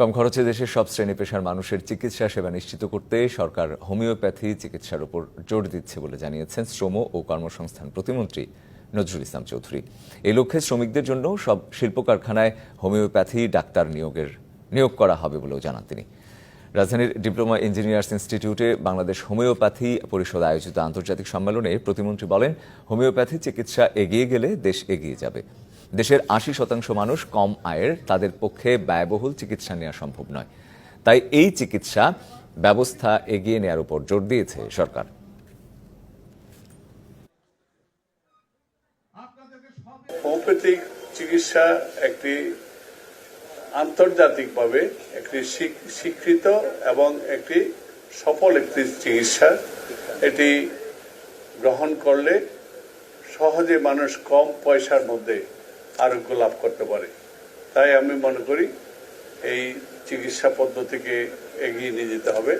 কম খরচে দেশের সব শ্রেণি পেশার মানুষের চিকিৎসা সেবা নিশ্চিত করতে সরকার হোমিওপ্যাথি চিকিৎসার উপর জোর দিচ্ছে বলে জানিয়েছেন শ্রম ও কর্মসংস্থান প্রতিমন্ত্রী নজরুল ইসলাম চৌধুরী। এই লক্ষ্যে শ্রমিকদের জন্য সব শিল্প কারখানায় হোমিওপ্যাথি ডাক্তার নিয়োগের নিয়োগ করা হবে বলেও জানান তিনি। রাজধানীর ডিপ্লোমা ইঞ্জিনিয়ার্স ইনস্টিটিউটে বাংলাদেশ হোমিওপ্যাথি পরিষদ আয়োজিত আন্তর্জাতিক সম্মেলনে প্রতিমন্ত্রী বলেন, হোমিওপ্যাথি চিকিৎসা এগিয়ে গেলে দেশ এগিয়ে যাবে। দেশের আশি শতাংশ মানুষ কম আয়ের, তাদের পক্ষে ব্যয়বহুল চিকিৎসা নেওয়া সম্ভব নয়। তাই এই চিকিৎসা ব্যবস্থা এগিয়ে নেওয়ার উপর জোর দিয়েছে সরকার। হোমিওপ্যাথিক চিকিৎসা একটি আন্তর্জাতিকভাবে একটি স্বীকৃত এবং একটি সফল একটি চিকিৎসা। এটি গ্রহণ করলে সহজে মানুষ কম পয়সার মধ্যে আরোগ্য লাভ করতে পারে। তাই আমি মনে করি এই চিকিৎসা পদ্ধতিকে এগিয়ে নিয়ে যেতে হবে।